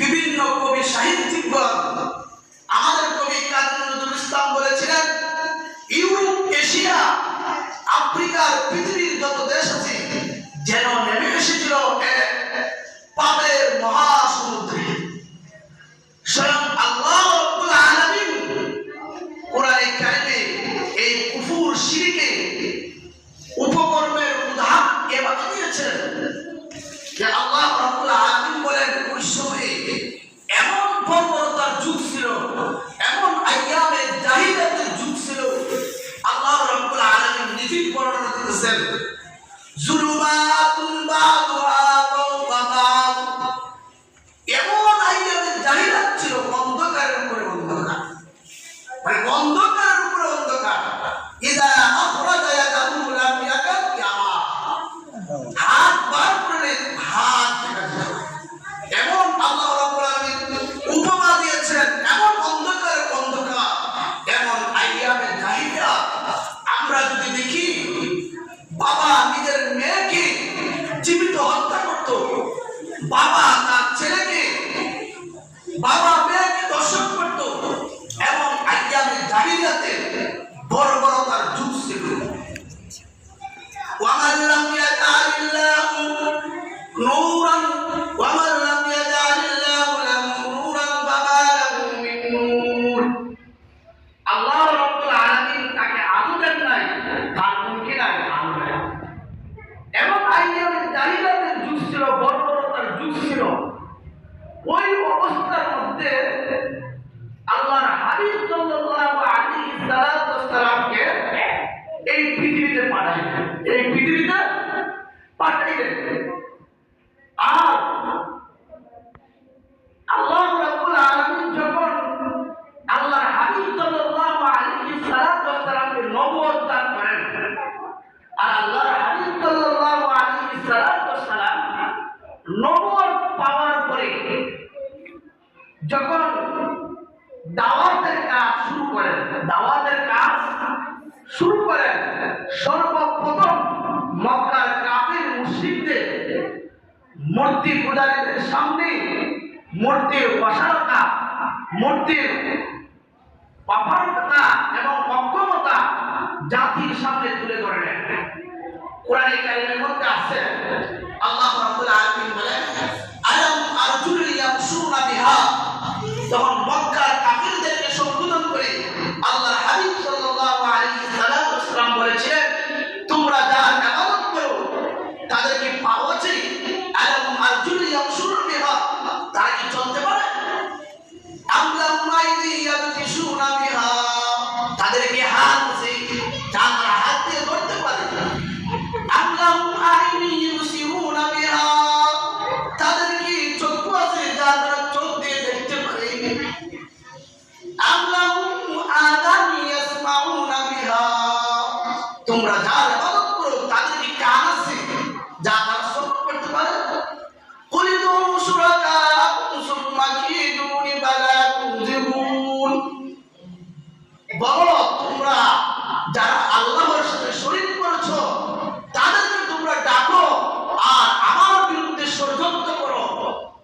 বিভিন্ন কবি সাহিত্যিক আমাদের কবি কাজী ইসলাম বলেছিলেন, ইউরোপ, এশিয়া, আফ্রিকার পৃথিবীর যত দেশ আছে, যেন নেমে এসেছিল পাপের মহাসমুদ্রে। স্বয়ং আল্লাহ রব্বুল কোরআনে কারিমে এই কুফুর শিরিকে উপকর্মের উদাহরণ এভাবে দিয়েছেন যে আল্লাহ অন্ধকার উপরে অন্ধকার। ইদা মূর্তির অসারতা মূর্তির অপারতা এবং অক্ষমতা জাতির সামনে তুলে ধরে রাখবে কোরআন কারিমের মধ্যে আছে, আল্লাহ রাব্বুল আলামিন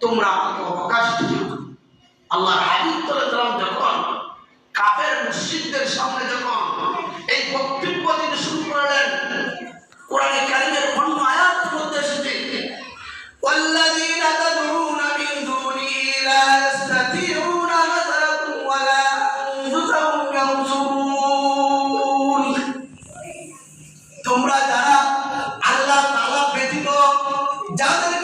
তোমরা আমাকে অবকাশ দিও আল্লাহ হাবিব তোলাম যখন, কাফের মুসিদদের সামনে যখন এই বক্তব্য তিনি শুরু করলেন, কোরআনে কারিমের অন্য আয়াত এসেছে। والذين تدعون من دونه لا يستطيعون نصركم ولا أنفسهم ينصرون তোমরা যারা আল্লাহ তাআলা ব্যতীত যাদের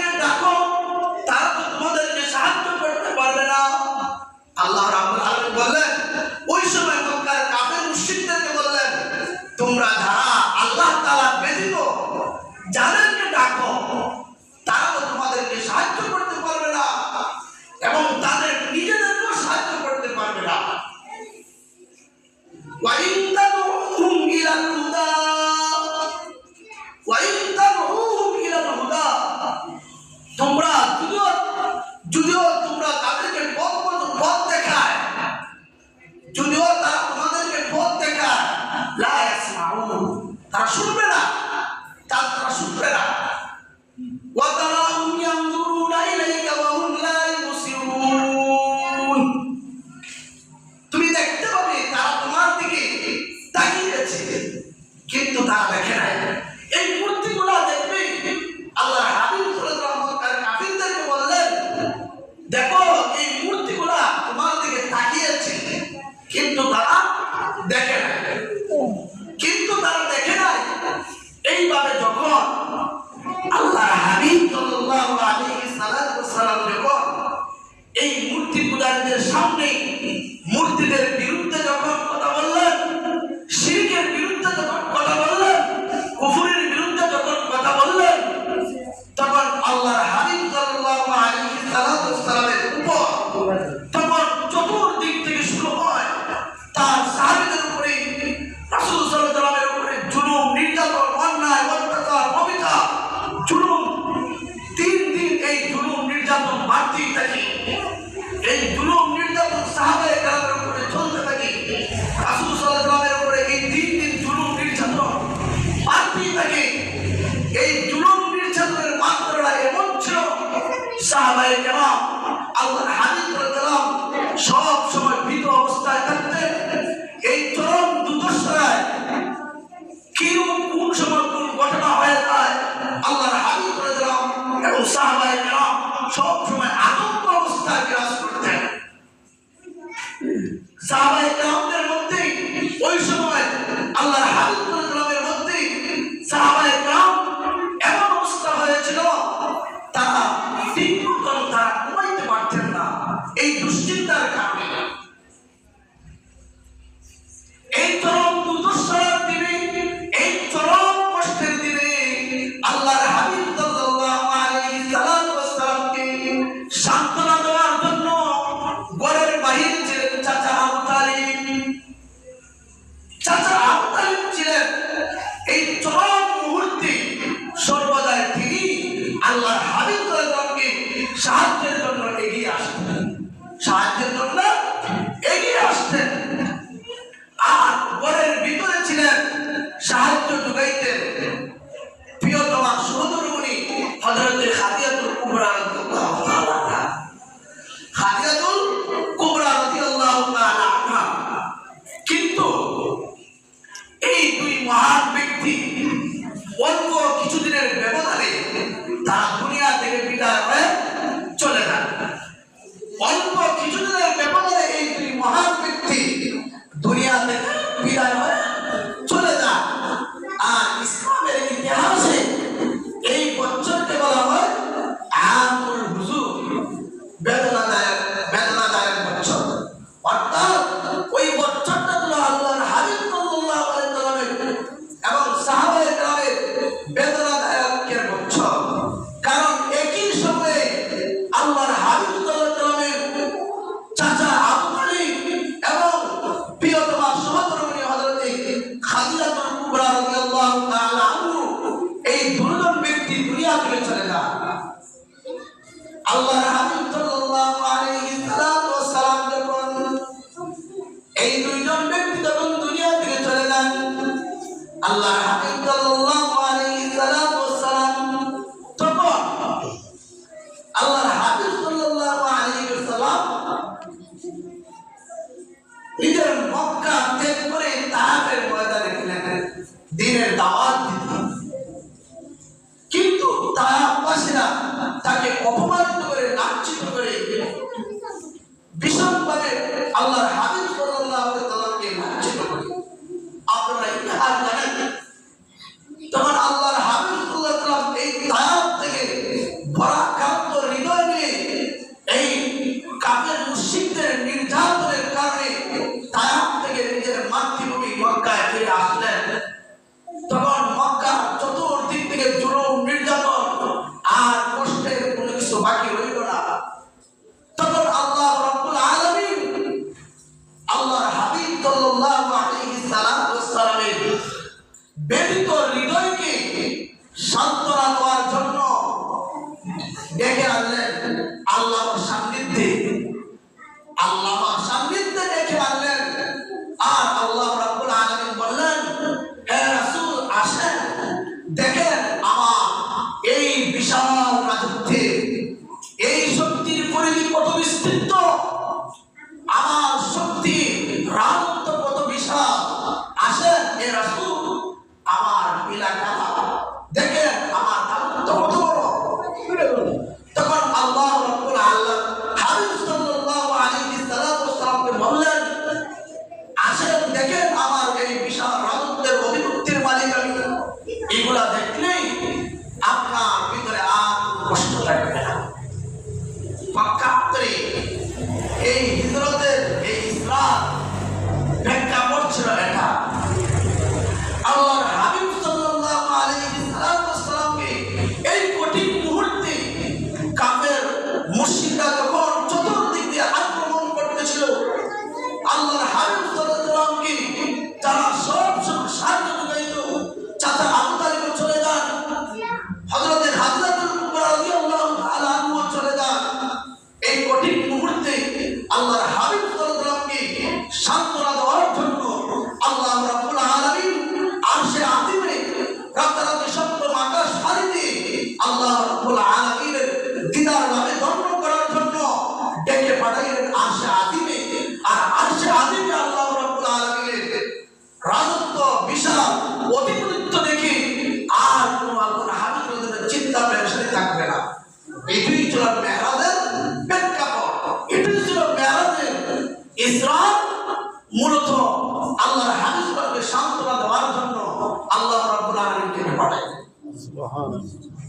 عليك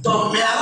তো মেরাজের